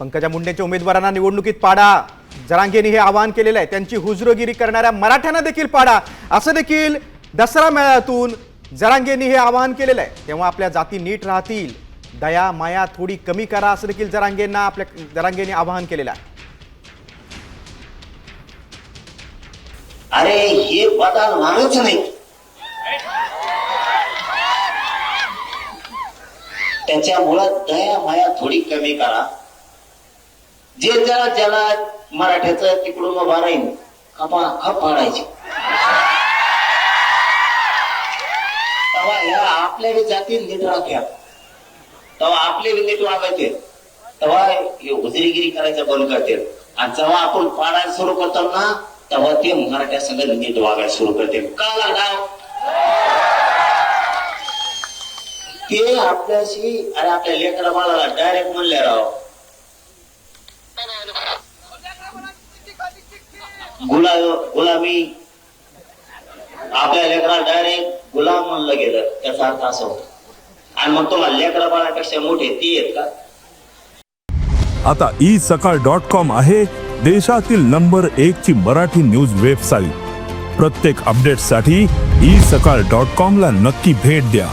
पंकजा मुंडेंच्या उमेदवारांना निवडणुकीत पाडा. जरांगेंनी हे आवाहन केलेलं आहे. त्यांची हुजरोगिरी करणाऱ्या मराठ्यांना देखील पाडा. असं देखील दसरा मेळ्यातून जरांगेंनी हे आवाहन केलेलं आहे. तेव्हा आपल्या जाती नीट राहतील. दया माया थोडी कमी करा असं देखील जरांगेंना आपल्या जरांगेंनी आवाहन केलेलं आहे. अरे हे बदलणारच नाही. त्याच्यामुळं दया माया थोडी कमी करा. जे जरा ज्याला मराठ्याचं तिकडून उभा राहील खपा खप म्हणायची तेव्हा ह्या आपल्या बी जाती नीट राख्या. तेव्हा आपले बी नीट वागायचे. तेव्हा हे हुजरीगिरी करायचं बंद करते. आणि जेव्हा आपण पाडायला सुरू करतो ना तेव्हा ते मराठ्या संघ नीट वागायला सुरू करते. का लागाव ते आपल्याशी अरे आपल्या लेकरा बाळाला डायरेक्ट म्हणले राव गुला गुलामी. आपल्या लेकरा डायरेक्ट गुलाम म्हणलं गेलं. त्याचा अर्थ असा होतो. आणि मग तुम्हाला लेकरा बाळापेक्षा मोठे ती आहेत का? आता ई सकाळ डॉट कॉम आहे देशातील नंबर एक ची मराठी न्यूज वेबसाईट प्रत्येक अपडेटसाठी ई सकाळ डॉट कॉम ला नक्की भेट द्या.